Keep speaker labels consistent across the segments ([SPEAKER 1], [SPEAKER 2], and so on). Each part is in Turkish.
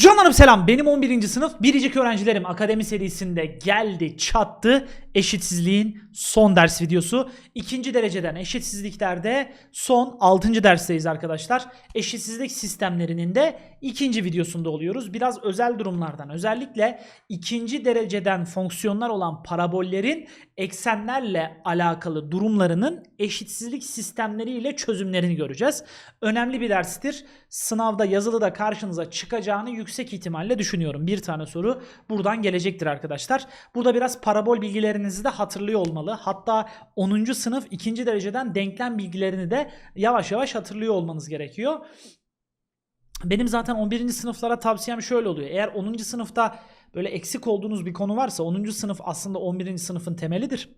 [SPEAKER 1] Canlarım selam. Benim 11. sınıf biricik öğrencilerim akademi serisinde geldi çattı. Eşitsizliğin son ders videosu. İkinci dereceden eşitsizliklerde son 6. dersteyiz arkadaşlar. Eşitsizlik sistemlerinin de ikinci videosunda oluyoruz. Biraz özel durumlardan özellikle ikinci dereceden fonksiyonlar olan parabollerin eksenlerle alakalı durumlarının eşitsizlik sistemleriyle çözümlerini göreceğiz. Önemli bir derstir. Sınavda yazılıda karşınıza çıkacağını yüksek ihtimalle düşünüyorum. Bir tane soru buradan gelecektir arkadaşlar. Burada biraz parabol bilgilerinizi de hatırlıyor olmalı. Hatta 10. sınıf 2. dereceden denklem bilgilerini de yavaş yavaş hatırlıyor olmanız gerekiyor. Benim zaten 11. sınıflara tavsiyem şöyle oluyor. Eğer 10. sınıfta böyle eksik olduğunuz bir konu varsa 10. sınıf aslında 11. sınıfın temelidir.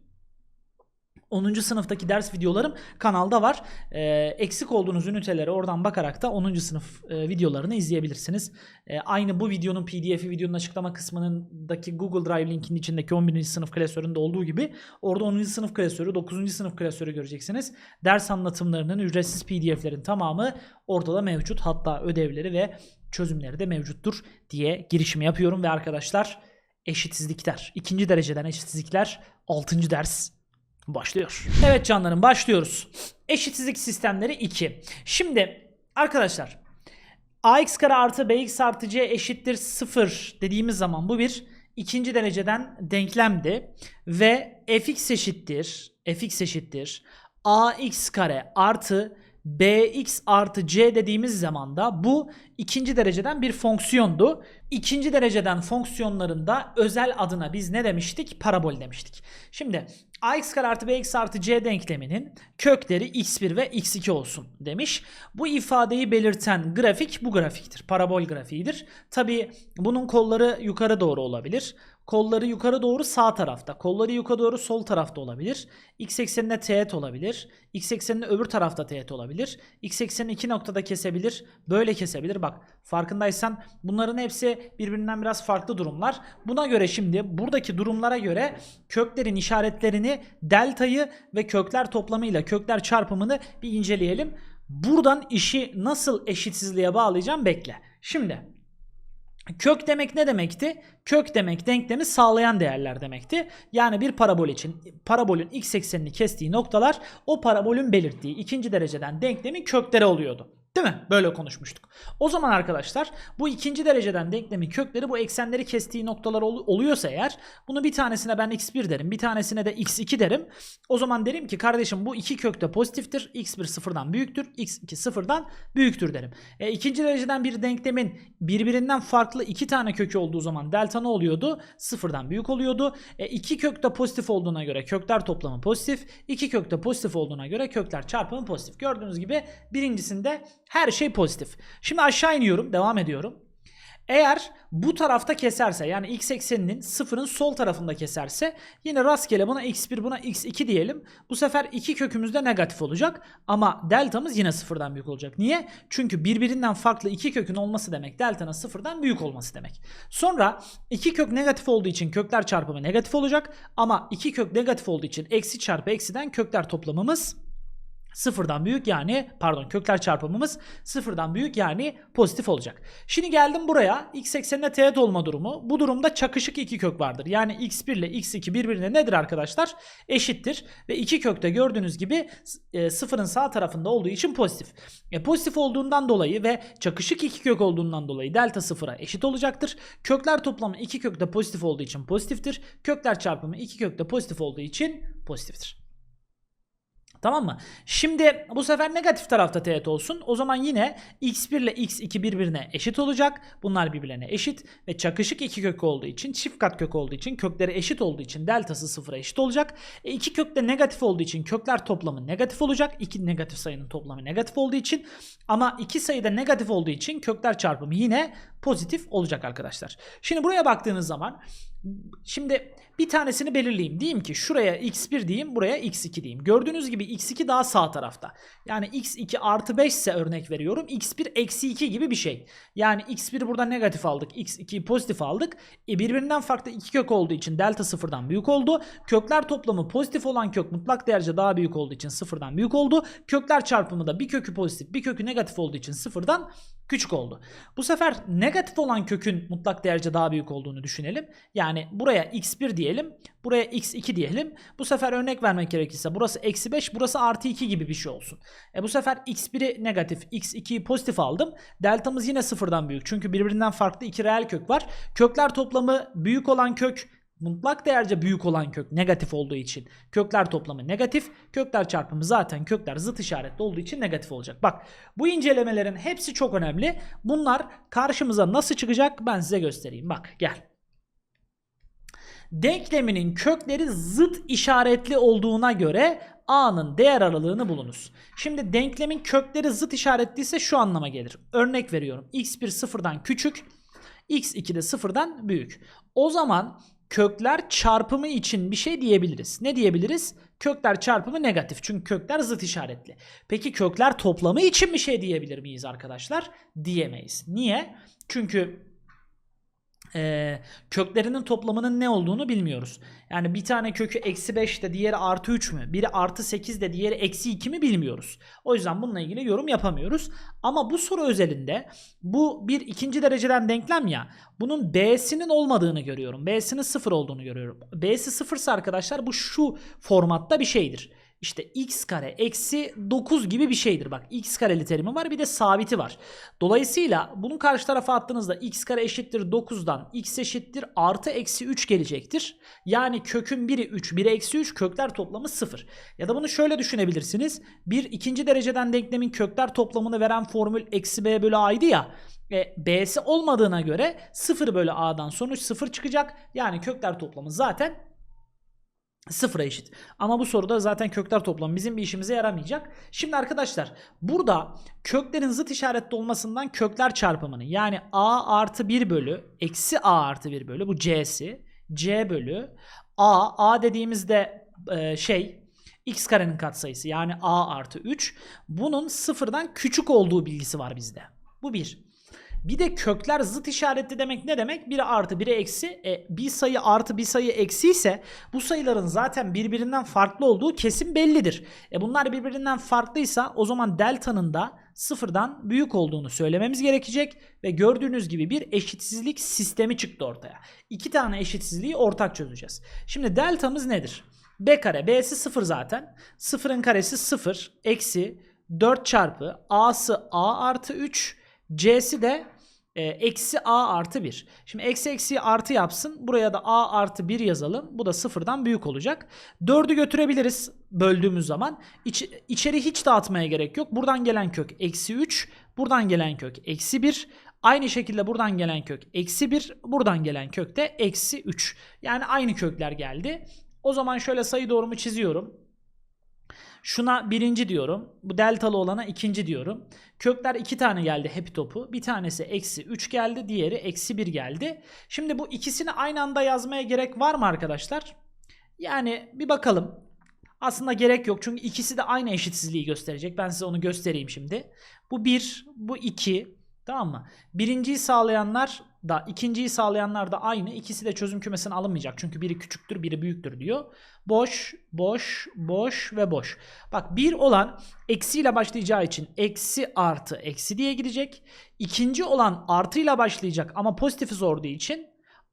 [SPEAKER 1] 10. sınıftaki ders videolarım kanalda var. Ee, eksik olduğunuz üniteleri oradan bakarak da 10. sınıf e, videolarını izleyebilirsiniz. Ee, aynı bu videonun pdf'i videonun açıklama kısmındaki Google Drive linkinin içindeki 11. sınıf klasöründe olduğu gibi orada 10. sınıf klasörü, 9. sınıf klasörü göreceksiniz. Ders anlatımlarının ücretsiz pdf'lerin tamamı orada da mevcut. Hatta ödevleri ve çözümleri de mevcuttur diye girişimi yapıyorum ve arkadaşlar eşitsizlikler, ikinci dereceden eşitsizlikler 6. ders başlıyor. Evet canlarım başlıyoruz. Eşitsizlik sistemleri 2. Şimdi arkadaşlar ax kare artı bx artı c eşittir 0 dediğimiz zaman bu bir ikinci dereceden denklemdi. Ve fx eşittir fx eşittir ax kare artı bx artı c dediğimiz zaman da bu ikinci dereceden bir fonksiyondu. İkinci dereceden fonksiyonlarında özel adına biz ne demiştik? Parabol demiştik. Şimdi ax kare artı bx artı c denkleminin kökleri x1 ve x2 olsun demiş. Bu ifadeyi belirten grafik bu grafiktir. Parabol grafiğidir. Tabi bunun kolları yukarı doğru olabilir. Kolları yukarı doğru sağ tarafta. Kolları yukarı doğru sol tarafta olabilir. X ekseninde teğet olabilir. X ekseninde öbür tarafta teğet olabilir. X eksenini iki noktada kesebilir. Böyle kesebilir. Bak farkındaysan bunların hepsi birbirinden biraz farklı durumlar. Buna göre şimdi buradaki durumlara göre köklerin işaretlerini deltayı ve kökler toplamıyla kökler çarpımını bir inceleyelim. Buradan işi nasıl eşitsizliğe bağlayacağım bekle. Şimdi Kök demek ne demekti? Kök demek denklemi sağlayan değerler demekti. Yani bir parabol için parabolün x eksenini kestiği noktalar o parabolün belirttiği ikinci dereceden denklemin kökleri oluyordu. Değil mi? Böyle konuşmuştuk. O zaman arkadaşlar bu ikinci dereceden denklemin kökleri bu eksenleri kestiği noktalar ol- oluyorsa eğer bunu bir tanesine ben x1 derim bir tanesine de x2 derim. O zaman derim ki kardeşim bu iki kökte pozitiftir. x1 sıfırdan büyüktür. x2 sıfırdan büyüktür derim. E, ikinci dereceden bir denklemin birbirinden farklı iki tane kökü olduğu zaman delta ne oluyordu? Sıfırdan büyük oluyordu. E, iki kökte pozitif olduğuna göre kökler toplamı pozitif. iki kökte pozitif olduğuna göre kökler çarpımı pozitif. Gördüğünüz gibi birincisinde her şey pozitif. Şimdi aşağı iniyorum. Devam ediyorum. Eğer bu tarafta keserse yani x ekseninin sıfırın sol tarafında keserse yine rastgele buna x1 buna x2 diyelim. Bu sefer iki kökümüz de negatif olacak ama deltamız yine sıfırdan büyük olacak. Niye? Çünkü birbirinden farklı iki kökün olması demek deltanın sıfırdan büyük olması demek. Sonra iki kök negatif olduğu için kökler çarpımı negatif olacak ama iki kök negatif olduğu için eksi çarpı eksiden kökler toplamımız sıfırdan büyük yani pardon kökler çarpımımız sıfırdan büyük yani pozitif olacak. Şimdi geldim buraya x eksenine teğet olma durumu. Bu durumda çakışık iki kök vardır. Yani x1 ile x2 birbirine nedir arkadaşlar? Eşittir. Ve iki kökte gördüğünüz gibi e, sıfırın sağ tarafında olduğu için pozitif. E, pozitif olduğundan dolayı ve çakışık iki kök olduğundan dolayı delta sıfıra eşit olacaktır. Kökler toplamı iki kökte pozitif olduğu için pozitiftir. Kökler çarpımı iki kökte pozitif olduğu için pozitiftir. Tamam mı? Şimdi bu sefer negatif tarafta teğet olsun. O zaman yine x1 ile x2 birbirine eşit olacak. Bunlar birbirine eşit ve çakışık iki kök olduğu için, çift kat kök olduğu için, kökleri eşit olduğu için deltası sıfıra eşit olacak. E iki kök de negatif olduğu için kökler toplamı negatif olacak. İki negatif sayının toplamı negatif olduğu için ama iki sayıda negatif olduğu için kökler çarpımı yine pozitif olacak arkadaşlar. Şimdi buraya baktığınız zaman Şimdi bir tanesini belirleyeyim. Diyeyim ki şuraya x1 diyeyim buraya x2 diyeyim. Gördüğünüz gibi x2 daha sağ tarafta. Yani x2 artı 5 ise örnek veriyorum. x1 eksi 2 gibi bir şey. Yani x1 burada negatif aldık. x2 pozitif aldık. E birbirinden farklı iki kök olduğu için delta sıfırdan büyük oldu. Kökler toplamı pozitif olan kök mutlak değerce daha büyük olduğu için sıfırdan büyük oldu. Kökler çarpımı da bir kökü pozitif bir kökü negatif olduğu için sıfırdan Küçük oldu. Bu sefer negatif olan kökün mutlak değerce daha büyük olduğunu düşünelim. Yani buraya x1 diyelim. Buraya x2 diyelim. Bu sefer örnek vermek gerekirse burası eksi 5 burası artı 2 gibi bir şey olsun. E bu sefer x1'i negatif x2'yi pozitif aldım. Deltamız yine sıfırdan büyük. Çünkü birbirinden farklı iki reel kök var. Kökler toplamı büyük olan kök mutlak değerce büyük olan kök negatif olduğu için kökler toplamı negatif. Kökler çarpımı zaten kökler zıt işaretli olduğu için negatif olacak. Bak bu incelemelerin hepsi çok önemli. Bunlar karşımıza nasıl çıkacak ben size göstereyim. Bak gel. Denkleminin kökleri zıt işaretli olduğuna göre a'nın değer aralığını bulunuz. Şimdi denklemin kökleri zıt işaretliyse şu anlama gelir. Örnek veriyorum. x1 sıfırdan küçük, x2 de sıfırdan büyük. O zaman kökler çarpımı için bir şey diyebiliriz. Ne diyebiliriz? Kökler çarpımı negatif. Çünkü kökler zıt işaretli. Peki kökler toplamı için bir şey diyebilir miyiz arkadaşlar? Diyemeyiz. Niye? Çünkü e, köklerinin toplamının ne olduğunu bilmiyoruz. Yani bir tane kökü eksi 5 de diğeri artı 3 mü? Biri artı 8 de diğeri eksi 2 mi bilmiyoruz. O yüzden bununla ilgili yorum yapamıyoruz. Ama bu soru özelinde bu bir ikinci dereceden denklem ya. Bunun B'sinin olmadığını görüyorum. B'sinin 0 olduğunu görüyorum. B'si 0 ise arkadaşlar bu şu formatta bir şeydir. İşte x kare eksi 9 gibi bir şeydir. Bak x kareli terimi var bir de sabiti var. Dolayısıyla bunu karşı tarafa attığınızda x kare eşittir 9'dan x eşittir artı eksi 3 gelecektir. Yani kökün biri 3 biri eksi 3 kökler toplamı 0. Ya da bunu şöyle düşünebilirsiniz. Bir ikinci dereceden denklemin kökler toplamını veren formül eksi b bölü a'ydı ya. E, b'si olmadığına göre 0 bölü a'dan sonuç 0 çıkacak. Yani kökler toplamı zaten sıfıra eşit. Ama bu soruda zaten kökler toplamı bizim bir işimize yaramayacak. Şimdi arkadaşlar burada köklerin zıt işaretli olmasından kökler çarpımını yani a artı 1 bölü eksi a artı 1 bölü bu c'si c bölü a a dediğimizde e, şey x karenin katsayısı yani a artı 3 bunun sıfırdan küçük olduğu bilgisi var bizde. Bu bir. Bir de kökler zıt işaretli demek ne demek? Biri artı biri eksi. E, bir sayı artı bir sayı eksi ise bu sayıların zaten birbirinden farklı olduğu kesin bellidir. E, bunlar birbirinden farklıysa o zaman delta'nın da sıfırdan büyük olduğunu söylememiz gerekecek ve gördüğünüz gibi bir eşitsizlik sistemi çıktı ortaya. İki tane eşitsizliği ortak çözeceğiz. Şimdi deltamız nedir? B kare. B'si 0 zaten. 0'ın karesi 0. Eksi 4 çarpı A'sı A artı 3. C'si de e, eksi A artı 1. Şimdi eksi eksi artı yapsın. Buraya da A artı 1 yazalım. Bu da sıfırdan büyük olacak. 4'ü götürebiliriz böldüğümüz zaman. İç, içeri hiç dağıtmaya gerek yok. Buradan gelen kök eksi 3. Buradan gelen kök eksi 1. Aynı şekilde buradan gelen kök eksi 1. Buradan gelen kök de eksi 3. Yani aynı kökler geldi. O zaman şöyle sayı doğrumu çiziyorum. Şuna birinci diyorum. Bu deltalı olana ikinci diyorum. Kökler iki tane geldi hep topu. Bir tanesi eksi 3 geldi. Diğeri eksi 1 geldi. Şimdi bu ikisini aynı anda yazmaya gerek var mı arkadaşlar? Yani bir bakalım. Aslında gerek yok çünkü ikisi de aynı eşitsizliği gösterecek. Ben size onu göstereyim şimdi. Bu 1, bu 2. Tamam mı? Birinciyi sağlayanlar da ikinciyi sağlayanlar da aynı. İkisi de çözüm kümesine alınmayacak. Çünkü biri küçüktür, biri büyüktür diyor. Boş, boş, boş ve boş. Bak bir olan eksiyle başlayacağı için eksi artı eksi diye gidecek. İkinci olan artıyla başlayacak ama pozitifi sorduğu için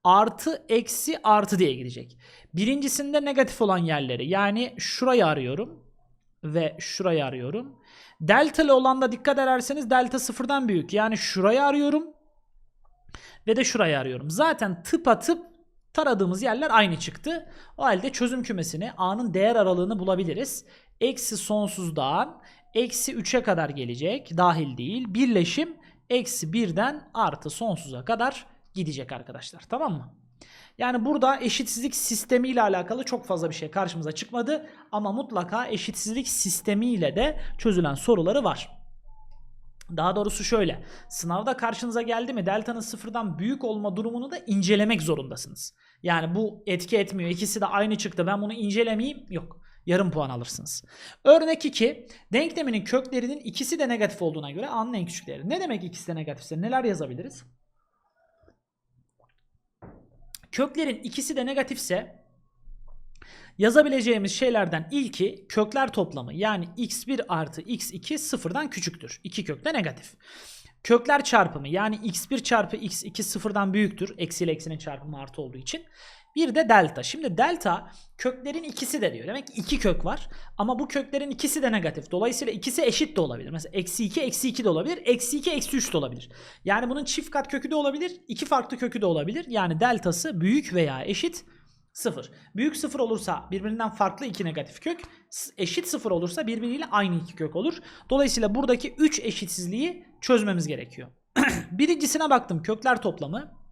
[SPEAKER 1] artı eksi artı diye gidecek. Birincisinde negatif olan yerleri yani şurayı arıyorum ve şurayı arıyorum. Deltalı olan da dikkat ederseniz delta sıfırdan büyük. Yani şurayı arıyorum ve de şurayı arıyorum. Zaten tıpatıp taradığımız yerler aynı çıktı. O halde çözüm kümesini A'nın değer aralığını bulabiliriz. Eksi sonsuzdan eksi 3'e kadar gelecek. Dahil değil. Birleşim eksi 1'den artı sonsuza kadar gidecek arkadaşlar. Tamam mı? Yani burada eşitsizlik sistemi ile alakalı çok fazla bir şey karşımıza çıkmadı. Ama mutlaka eşitsizlik sistemi ile de çözülen soruları var. Daha doğrusu şöyle. Sınavda karşınıza geldi mi delta'nın sıfırdan büyük olma durumunu da incelemek zorundasınız. Yani bu etki etmiyor. İkisi de aynı çıktı. Ben bunu incelemeyeyim. Yok. Yarım puan alırsınız. Örnek 2. Denkleminin köklerinin ikisi de negatif olduğuna göre a'nın en küçükleri. Ne demek ikisi de negatifse? Neler yazabiliriz? Köklerin ikisi de negatifse Yazabileceğimiz şeylerden ilki kökler toplamı yani x1 artı x2 sıfırdan küçüktür. İki kök de negatif. kökler çarpımı yani x1 çarpı x2 sıfırdan büyüktür. Eksi ile eksinin çarpımı artı olduğu için. Bir de delta. Şimdi delta köklerin ikisi de diyor. Demek ki iki kök var. Ama bu köklerin ikisi de negatif. Dolayısıyla ikisi eşit de olabilir. Mesela eksi 2, eksi 2 de olabilir. Eksi 2, eksi 3 de olabilir. Yani bunun çift kat kökü de olabilir. iki farklı kökü de olabilir. Yani deltası büyük veya eşit 0. Büyük 0 olursa birbirinden farklı iki negatif kök. Eşit 0 olursa birbiriyle aynı iki kök olur. Dolayısıyla buradaki 3 eşitsizliği çözmemiz gerekiyor. Birincisine baktım kökler toplamı.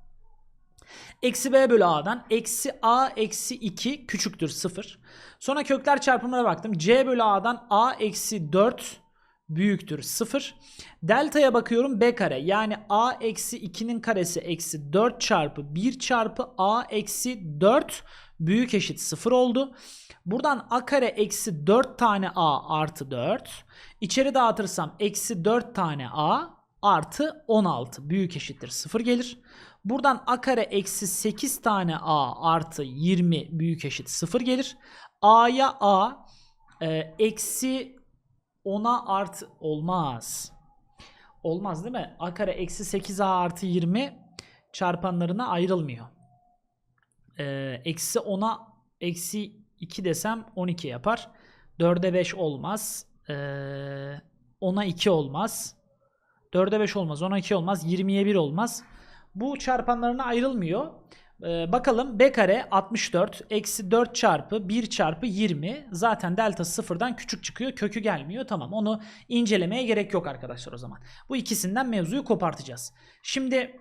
[SPEAKER 1] Eksi b bölü a'dan eksi a eksi 2 küçüktür 0. Sonra kökler çarpımına baktım. c bölü a'dan a eksi 4 büyüktür 0. Delta'ya bakıyorum b kare yani a eksi 2'nin karesi eksi 4 çarpı 1 çarpı a eksi 4 büyük eşit 0 oldu. Buradan a kare eksi 4 tane a artı 4. İçeri dağıtırsam eksi 4 tane a artı 16 büyük eşittir 0 gelir. Buradan a kare eksi 8 tane a artı 20 büyük eşit 0 gelir. a'ya a e, eksi 10'a artı olmaz. Olmaz değil mi? a kare eksi 8a artı 20 çarpanlarına ayrılmıyor. E, eksi 10'a eksi 2 desem 12 yapar. 4'e 5 olmaz. E, 10'a 2 olmaz. 4'e 5 olmaz. 10'a 2 olmaz. 20'ye 1 olmaz. Bu çarpanlarına ayrılmıyor. Ee, bakalım b kare 64 eksi 4 çarpı 1 çarpı 20 zaten delta sıfırdan küçük çıkıyor kökü gelmiyor. Tamam onu incelemeye gerek yok arkadaşlar o zaman. Bu ikisinden mevzuyu kopartacağız. Şimdi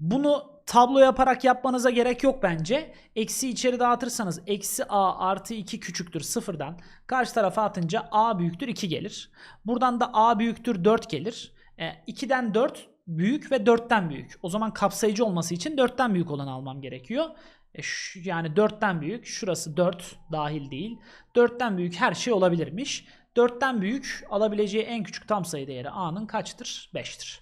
[SPEAKER 1] bunu tablo yaparak yapmanıza gerek yok bence. Eksi içeri dağıtırsanız eksi a artı 2 küçüktür sıfırdan. Karşı tarafa atınca a büyüktür 2 gelir. Buradan da a büyüktür 4 gelir. E, 2'den 4 büyük ve 4'ten büyük. O zaman kapsayıcı olması için 4'ten büyük olanı almam gerekiyor. E şu- yani 4'ten büyük. Şurası 4 dahil değil. 4'ten büyük her şey olabilirmiş. 4'ten büyük alabileceği en küçük tam sayı değeri a'nın kaçtır? 5'tir.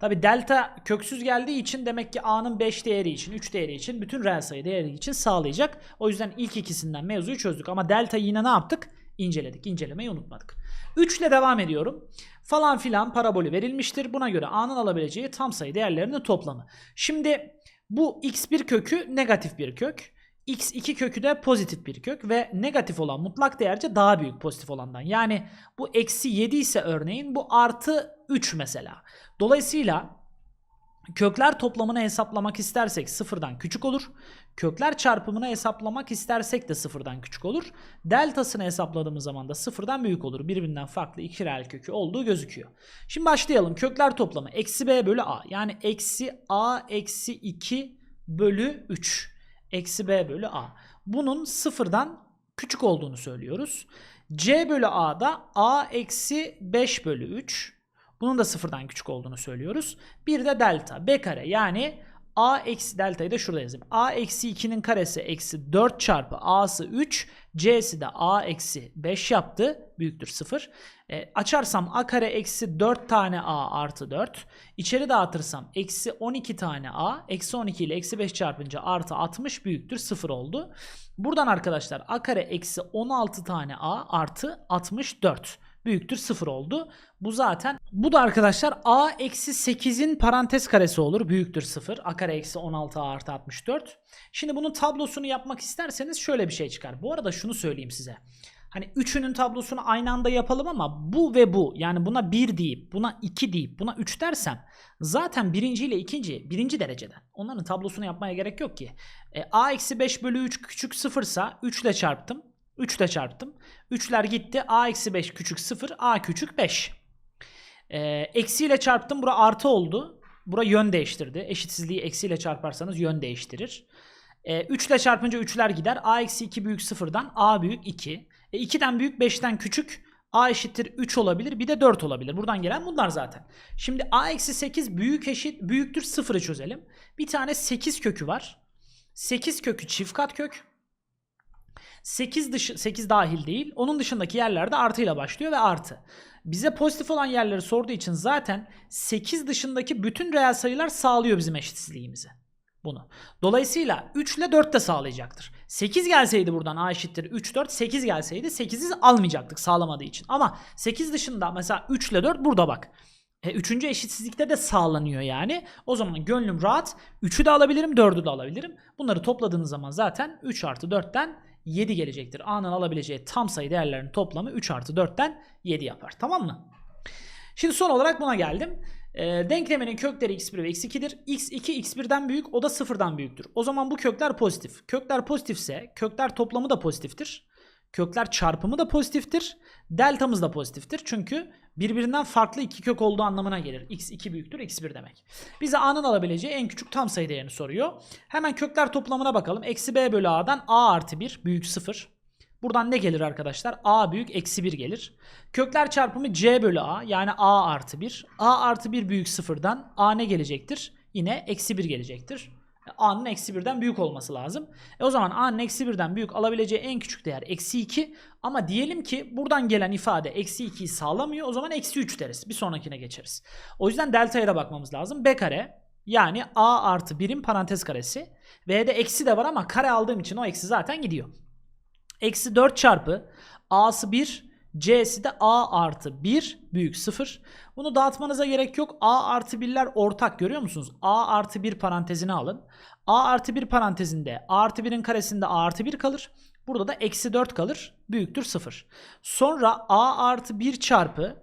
[SPEAKER 1] Tabi delta köksüz geldiği için demek ki a'nın 5 değeri için, 3 değeri için, bütün reel sayı değeri için sağlayacak. O yüzden ilk ikisinden mevzuyu çözdük. Ama delta yine ne yaptık? İnceledik. İncelemeyi unutmadık. 3 ile devam ediyorum. Falan filan parabolü verilmiştir. Buna göre a'nın alabileceği tam sayı değerlerinin toplamı. Şimdi bu x1 kökü negatif bir kök. x2 kökü de pozitif bir kök ve negatif olan mutlak değerce daha büyük pozitif olandan. Yani bu eksi 7 ise örneğin bu artı 3 mesela. Dolayısıyla kökler toplamını hesaplamak istersek sıfırdan küçük olur. Kökler çarpımını hesaplamak istersek de sıfırdan küçük olur. Deltasını hesapladığımız zaman da sıfırdan büyük olur. Birbirinden farklı iki reel kökü olduğu gözüküyor. Şimdi başlayalım. Kökler toplamı eksi b bölü a. Yani eksi a eksi 2 bölü 3. Eksi b bölü a. Bunun sıfırdan küçük olduğunu söylüyoruz. c bölü a da a eksi 5 bölü 3. Bunun da sıfırdan küçük olduğunu söylüyoruz. Bir de delta b kare yani a eksi deltayı da şurada yazayım. a eksi 2'nin karesi eksi 4 çarpı a'sı 3 c'si de a eksi 5 yaptı. Büyüktür 0. E, açarsam a kare eksi 4 tane a artı 4. İçeri dağıtırsam eksi 12 tane a. Eksi 12 ile eksi 5 çarpınca artı 60 büyüktür 0 oldu. Buradan arkadaşlar a kare eksi 16 tane a artı 64 büyüktür 0 oldu. Bu zaten bu da arkadaşlar a eksi 8'in parantez karesi olur. Büyüktür 0. a kare eksi 16 a artı 64. Şimdi bunun tablosunu yapmak isterseniz şöyle bir şey çıkar. Bu arada şunu söyleyeyim size. Hani üçünün tablosunu aynı anda yapalım ama bu ve bu yani buna 1 deyip buna 2 deyip buna 3 dersem zaten birinci ile ikinci birinci dereceden. Onların tablosunu yapmaya gerek yok ki. E, a eksi 5 bölü 3 küçük sıfırsa 3 ile çarptım. 3 ile çarptım. 3'ler gitti. a eksi 5 küçük 0. a küçük 5. E, eksiyle çarptım. Bura artı oldu. Bura yön değiştirdi. Eşitsizliği eksiyle çarparsanız yön değiştirir. E, 3 ile çarpınca 3'ler gider. a eksi 2 büyük 0'dan a büyük 2. E, 2'den büyük 5'ten küçük. a eşittir 3 olabilir. Bir de 4 olabilir. Buradan gelen bunlar zaten. Şimdi a eksi 8 büyük eşit büyüktür 0'ı çözelim. Bir tane 8 kökü var. 8 kökü çift kat kök. 8 dışı 8 dahil değil. Onun dışındaki yerlerde artıyla başlıyor ve artı. Bize pozitif olan yerleri sorduğu için zaten 8 dışındaki bütün reel sayılar sağlıyor bizim eşitsizliğimizi. Bunu. Dolayısıyla 3 ile 4 de sağlayacaktır. 8 gelseydi buradan a eşittir 3 4 8 gelseydi 8'i almayacaktık sağlamadığı için. Ama 8 dışında mesela 3 ile 4 burada bak. E, üçüncü eşitsizlikte de sağlanıyor yani. O zaman gönlüm rahat. 3'ü de alabilirim 4'ü de alabilirim. Bunları topladığınız zaman zaten 3 artı 4'ten 7 gelecektir. A'nın alabileceği tam sayı değerlerinin toplamı 3 artı 4'ten 7 yapar. Tamam mı? Şimdi son olarak buna geldim. E, denklemenin kökleri x1 ve x2'dir. x2 x1'den büyük o da sıfırdan büyüktür. O zaman bu kökler pozitif. Kökler pozitifse kökler toplamı da pozitiftir. Kökler çarpımı da pozitiftir. Deltamız da pozitiftir. Çünkü birbirinden farklı iki kök olduğu anlamına gelir. x2 büyüktür x1 demek. Bize a'nın alabileceği en küçük tam sayı değerini soruyor. Hemen kökler toplamına bakalım. Eksi b bölü a'dan a artı 1 büyük 0. Buradan ne gelir arkadaşlar? A büyük eksi 1 gelir. Kökler çarpımı C bölü A yani A artı 1. A artı 1 büyük sıfırdan A ne gelecektir? Yine eksi 1 gelecektir. A'nın eksi 1'den büyük olması lazım. E o zaman A'nın eksi 1'den büyük alabileceği en küçük değer eksi 2. Ama diyelim ki buradan gelen ifade eksi 2'yi sağlamıyor. O zaman eksi 3 deriz. Bir sonrakine geçeriz. O yüzden delta'ya da bakmamız lazım. B kare yani A artı 1'in parantez karesi. V'de eksi de var ama kare aldığım için o eksi zaten gidiyor. Eksi 4 çarpı A'sı 1 C'si de A artı 1 büyük 0. Bunu dağıtmanıza gerek yok. A artı 1'ler ortak görüyor musunuz? A artı 1 parantezine alın. A artı 1 parantezinde A artı 1'in karesinde A artı 1 kalır. Burada da eksi 4 kalır. Büyüktür 0. Sonra A artı 1 çarpı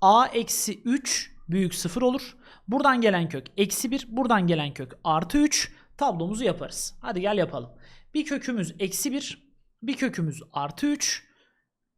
[SPEAKER 1] A eksi 3 büyük 0 olur. Buradan gelen kök eksi 1. Buradan gelen kök artı 3. Tablomuzu yaparız. Hadi gel yapalım. Bir kökümüz eksi 1. Bir kökümüz artı 3.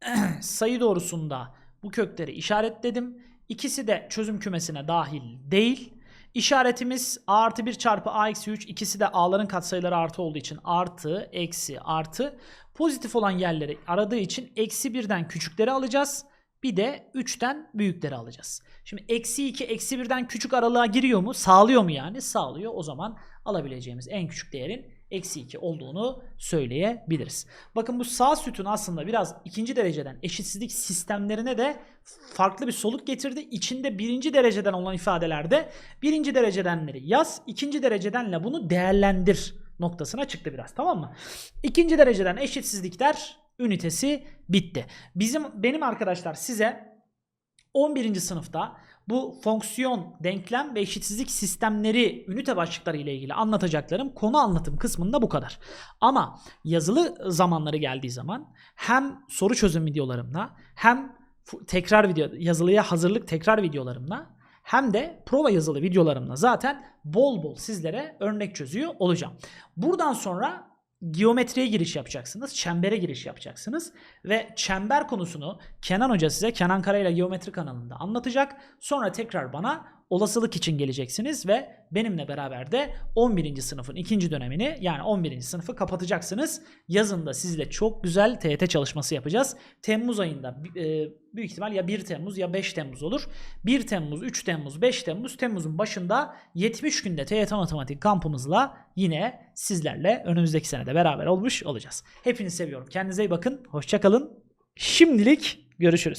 [SPEAKER 1] Sayı doğrusunda bu kökleri işaretledim. İkisi de çözüm kümesine dahil değil. İşaretimiz a artı 1 çarpı a eksi 3. İkisi de a'ların katsayıları artı olduğu için artı, eksi, artı. Pozitif olan yerleri aradığı için eksi 1'den küçükleri alacağız. Bir de 3'ten büyükleri alacağız. Şimdi eksi 2, eksi 1'den küçük aralığa giriyor mu? Sağlıyor mu yani? Sağlıyor. O zaman alabileceğimiz en küçük değerin eksi 2 olduğunu söyleyebiliriz. Bakın bu sağ sütun aslında biraz ikinci dereceden eşitsizlik sistemlerine de farklı bir soluk getirdi. İçinde birinci dereceden olan ifadelerde birinci derecedenleri yaz, ikinci derecedenle bunu değerlendir noktasına çıktı biraz tamam mı? İkinci dereceden eşitsizlikler ünitesi bitti. Bizim benim arkadaşlar size 11. sınıfta bu fonksiyon, denklem ve eşitsizlik sistemleri ünite başlıkları ile ilgili anlatacaklarım konu anlatım kısmında bu kadar. Ama yazılı zamanları geldiği zaman hem soru çözüm videolarımla hem tekrar video yazılıya hazırlık tekrar videolarımla hem de prova yazılı videolarımla zaten bol bol sizlere örnek çözüyor olacağım. Buradan sonra geometriye giriş yapacaksınız. Çembere giriş yapacaksınız. Ve çember konusunu Kenan Hoca size Kenan Karayla Geometri kanalında anlatacak. Sonra tekrar bana olasılık için geleceksiniz ve benimle beraber de 11. sınıfın ikinci dönemini yani 11. sınıfı kapatacaksınız. Yazında sizle çok güzel TYT çalışması yapacağız. Temmuz ayında e, büyük ihtimal ya 1 Temmuz ya 5 Temmuz olur. 1 Temmuz, 3 Temmuz, 5 Temmuz, Temmuz'un başında 70 günde TYT Matematik kampımızla yine sizlerle önümüzdeki senede beraber olmuş olacağız. Hepinizi seviyorum. Kendinize iyi bakın. Hoşçakalın. Şimdilik görüşürüz.